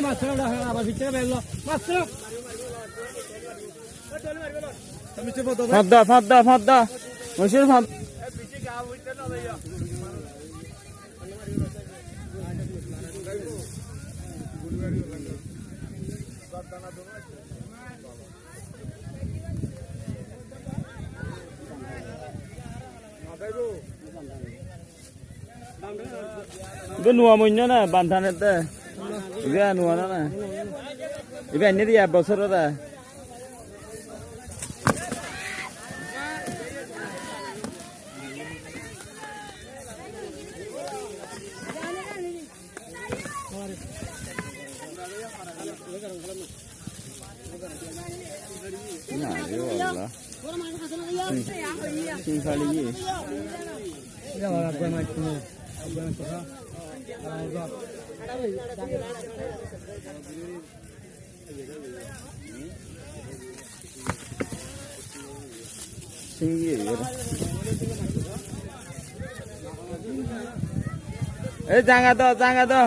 la la la ficha bello. Maestro. ফাঁদা ফাঁদা ফাঁদা মহিষের ফাঁদ Ibe nuwa mo nya ఇవే నువ్వు అన్నా ఇవి అన్నిది యాభై అవసరం కదా Sing kali ini. Ya, apa macam ni? Apa macam ni? এই জাঙ্গা দাও জাঙ্গা দাও।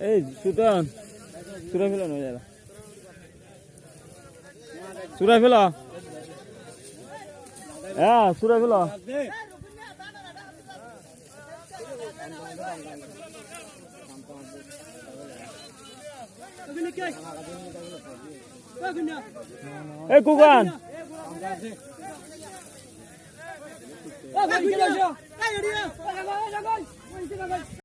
এই সুতন সুরা ফেলো না যারা সুরা ফেলো হ্যাঁ সুরা ফেলো এই কুকান